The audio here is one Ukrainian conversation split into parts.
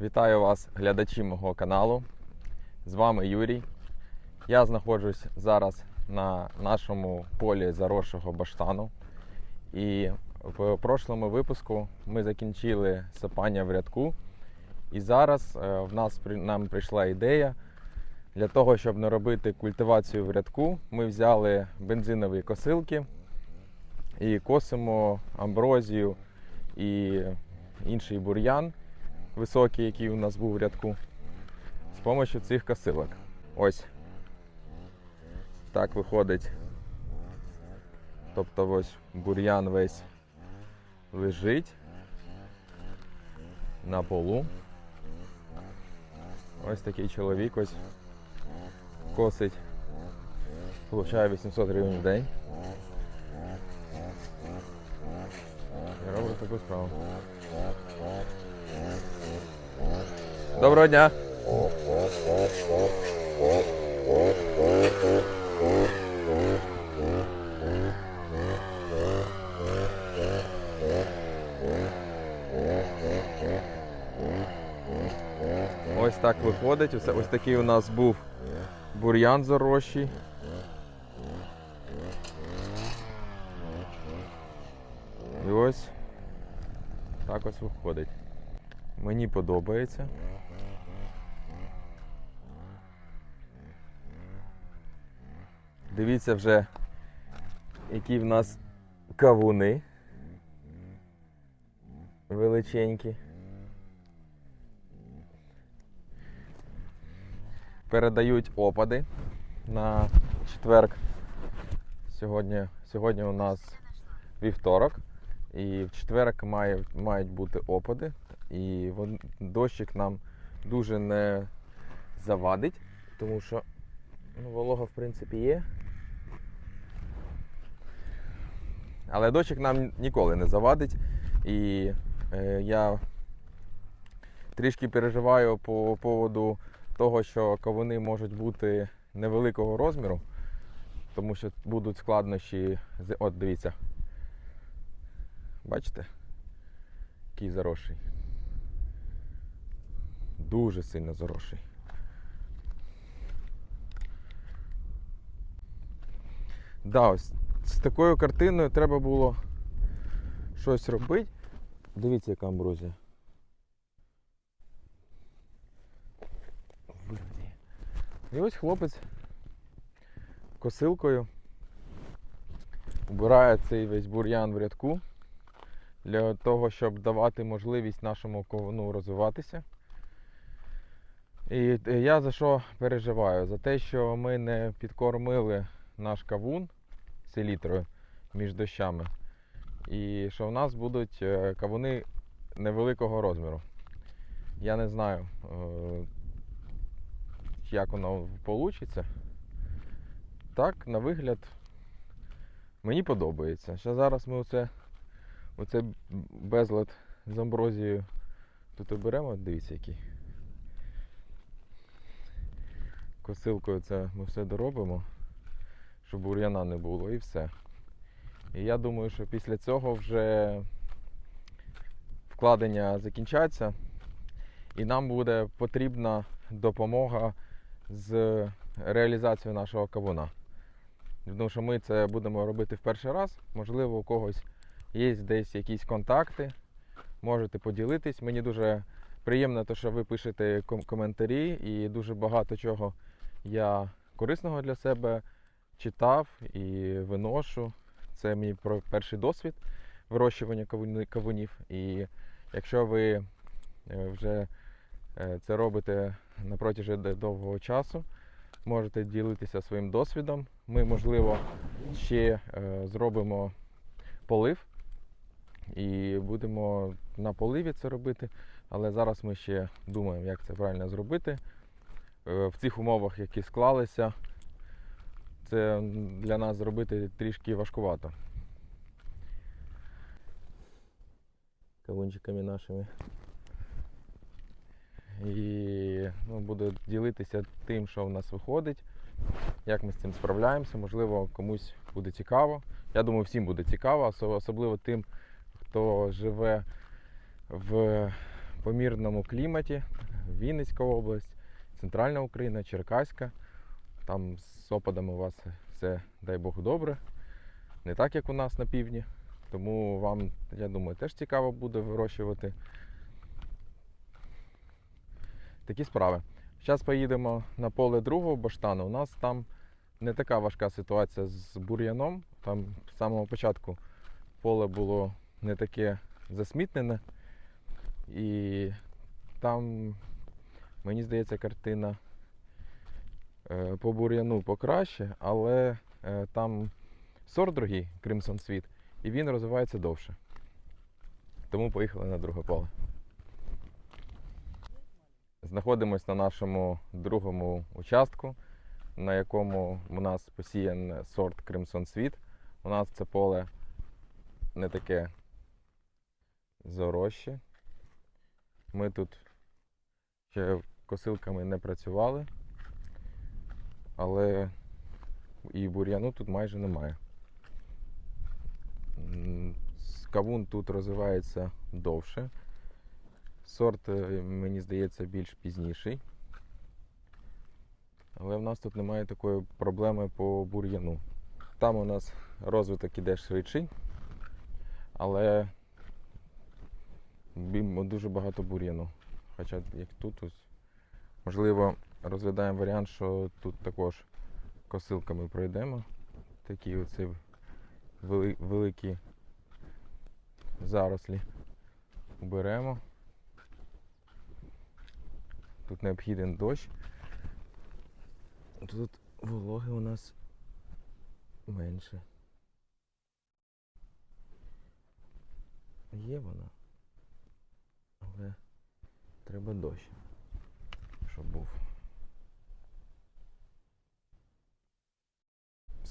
Вітаю вас, глядачі мого каналу. З вами Юрій. Я знаходжусь зараз на нашому полі заросшого баштану. І в прошлому випуску ми закінчили сапання в рядку. І зараз е, в нас нам прийшла ідея для того, щоб не робити культивацію в рядку. Ми взяли бензинові косилки і косимо амброзію і інший бур'ян високий, який у нас був в рядку, з допомогою цих косилок. Ось так виходить. Тобто ось бур'ян весь лежить на полу. Ось такий чоловік ось косить. Получає 800 гривень в день. І робить таку справу. Доброго дня. Ось так виходить. Ось, ось такий у нас був бур'ян зарощий. І ось так ось виходить. Мені подобається. Дивіться вже, які в нас кавуни величенькі. Передають опади на четверг. Сьогодні, сьогодні у нас вівторок. І в четверг має, мають бути опади. І дощик нам дуже не завадить, тому що ну, волога в принципі є. Але дощик нам ніколи не завадить. І е, я трішки переживаю по поводу того, що кавуни можуть бути невеликого розміру, тому що будуть складнощі. з- От дивіться. Бачите? Який заросший. Дуже сильно заросший. Да, ось з такою картиною треба було щось робити. Дивіться, яка амброзія. І ось хлопець косилкою убирає цей весь бур'ян в рядку для того, щоб давати можливість нашому ковуну розвиватися. І е, я за що переживаю? За те, що ми не підкормили наш кавун селітрою між дощами. І що в нас будуть е, кавуни невеликого розміру. Я не знаю, е, як воно вийде. Так, на вигляд, мені подобається. Ще зараз ми оце, оце безлад з амброзією тут оберемо, дивіться який. Косилкою це ми все доробимо, щоб бур'яна не було і все. І я думаю, що після цього вже вкладення закінчаться, і нам буде потрібна допомога з реалізацією нашого кавуна. Тому що ми це будемо робити в перший раз. Можливо, у когось є десь якісь контакти, можете поділитись. Мені дуже приємно, те, що ви пишете коментарі, і дуже багато чого я корисного для себе читав і виношу. Це мій перший досвід вирощування кавунів. І якщо ви е, вже е, це робите на протязі довгого часу, можете ділитися своїм досвідом. Ми, можливо, ще е, зробимо полив і будемо на поливі це робити. Але зараз ми ще думаємо, як це правильно зробити. В цих умовах, які склалися, це для нас зробити трішки важкувато. Кавунчиками нашими. І ну, буду ділитися тим, що в нас виходить, як ми з цим справляємося. Можливо, комусь буде цікаво. Я думаю, всім буде цікаво, особливо тим, хто живе в помірному кліматі. Вінницька область, Центральна Україна, Черкаська. Там з опадами у вас все, дай Бог, добре. Не так, як у нас на півдні. Тому вам, я думаю, теж цікаво буде вирощувати такі справи. Зараз поїдемо на поле другого баштану. У нас там не така важка ситуація з бур'яном. Там з самого початку поле було не таке засмітнене. І там, мені здається, картина по бур'яну покраще, але е, там сорт другий, Crimson Sweet, і він розвивається довше. Тому поїхали на друге поле. Знаходимось на нашому другому участку, на якому у нас посіян сорт Crimson Sweet. У нас це поле не таке заросше. Ми тут ще косилками не працювали, але і бур'яну тут майже немає. Кавун тут розвивається довше. Сорт, е, мені здається, більш пізніший. Але в нас тут немає такої проблеми по бур'яну. Там у нас розвиток іде швидший, але дуже багато бур'яну. Хоча як тут ось, можливо, розглядаємо варіант, що тут також косилками пройдемо. Такі оці великі зарослі уберемо. Тут необхіден дощ. Тут вологи у нас менше. Є вона. Але треба дощ, щоб був.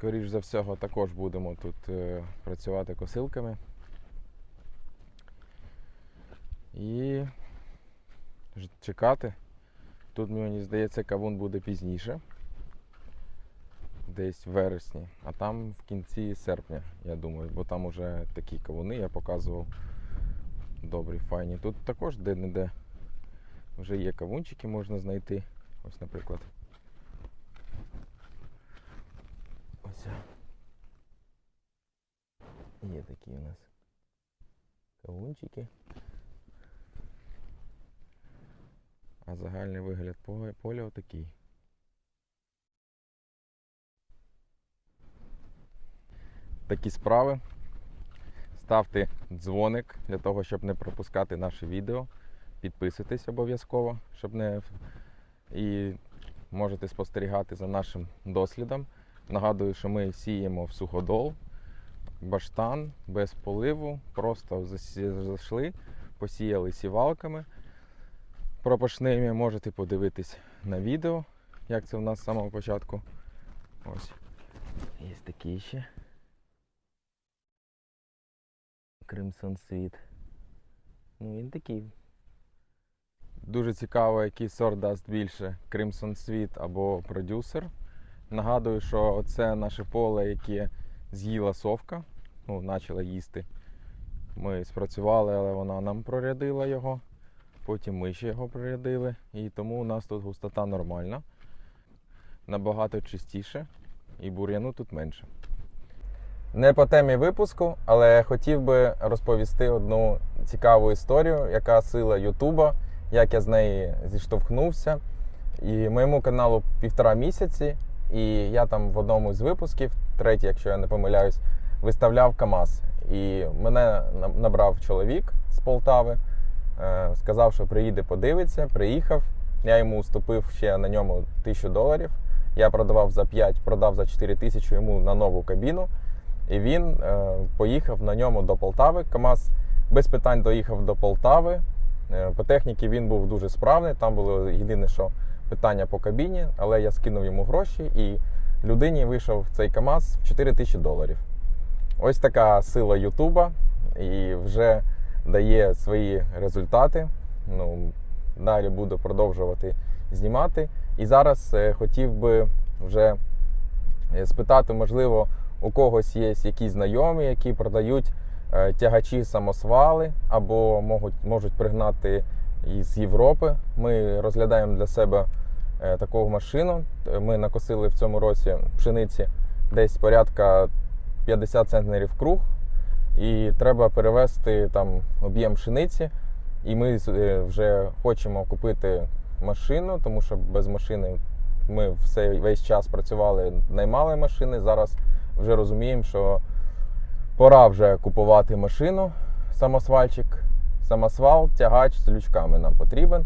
Скоріш за всього, також будемо тут е, працювати косилками. І чекати. Тут, мені здається, кавун буде пізніше. Десь в вересні, а там в кінці серпня, я думаю, бо там уже такі кавуни я показував. Добрі, файні. Тут також де-не-де вже є кавунчики, можна знайти. Ось, наприклад. Ось. Є такі у нас кавунчики. А загальний вигляд поля, отакий. Такі справи. Ставте дзвоник для того, щоб не пропускати наші відео. Підписуйтесь обов'язково, щоб не. І можете спостерігати за нашим дослідом. Нагадую, що ми сіємо в суходол, баштан без поливу, просто зайшли, посіяли сівалками пропашними. Можете подивитись на відео, як це у нас з самого початку. Ось. Є такі ще. Crimson Sweet. Ну, він такий. Дуже цікаво, який сорт дасть більше Crimson Sweet або продюсер. Нагадую, що це наше поле, яке з'їла совка, ну, почала їсти. Ми спрацювали, але вона нам прорядила його. Потім ми ще його прорядили. І тому у нас тут густота нормальна. Набагато чистіше і бур'яну тут менше. Не по темі випуску, але хотів би розповісти одну цікаву історію, яка сила Ютуба, як я з неї зіштовхнувся. І моєму каналу півтора місяці, і я там в одному з випусків, третій, якщо я не помиляюсь, виставляв КАМАЗ. І мене набрав чоловік з Полтави, е, сказав, що приїде, подивиться, приїхав. Я йому уступив ще на ньому тисячу доларів. Я продавав за 5, продав за 4 тисячі йому на нову кабіну. І він е, поїхав на ньому до Полтави. КАМАЗ без питань доїхав до Полтави. Е, по техніці він був дуже справний. Там було єдине, що питання по кабіні, але я скинув йому гроші, і людині вийшов цей КАМАЗ в 4 тисячі доларів. Ось така сила Ютуба і вже дає свої результати. Ну, далі буду продовжувати знімати. І зараз е, хотів би вже е, спитати, можливо, у когось є якісь знайомі, які продають е, тягачі самосвали, або можуть, можуть пригнати із Європи. Ми розглядаємо для себе е, таку машину. Е, Ми накосили в цьому році пшениці десь порядка 50 центнерів круг, і треба перевести там об'єм пшениці. І ми е, вже хочемо купити машину, тому що без машини ми все, весь час працювали, наймали машини. Зараз вже розуміємо, що пора вже купувати машину, самосвальчик, самосвал, тягач з лючками нам потрібен,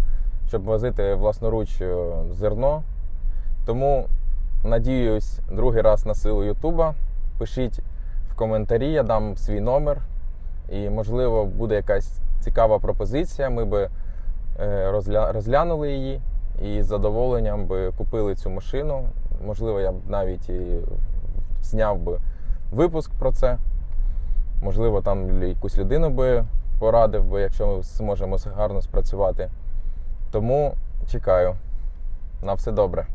щоб возити власноруч е, зерно. Тому надіюсь, другий раз на силу Ютуба. Пишіть в коментарі, я дам свій номер. І, можливо, буде якась цікава пропозиція. Ми би е, розгля- розглянули її і з задоволенням би купили цю машину. Можливо, я б навіть і зняв би випуск про це. Можливо, там якусь людину би порадив би, якщо ми зможемо гарно спрацювати. Тому чекаю. На все добре.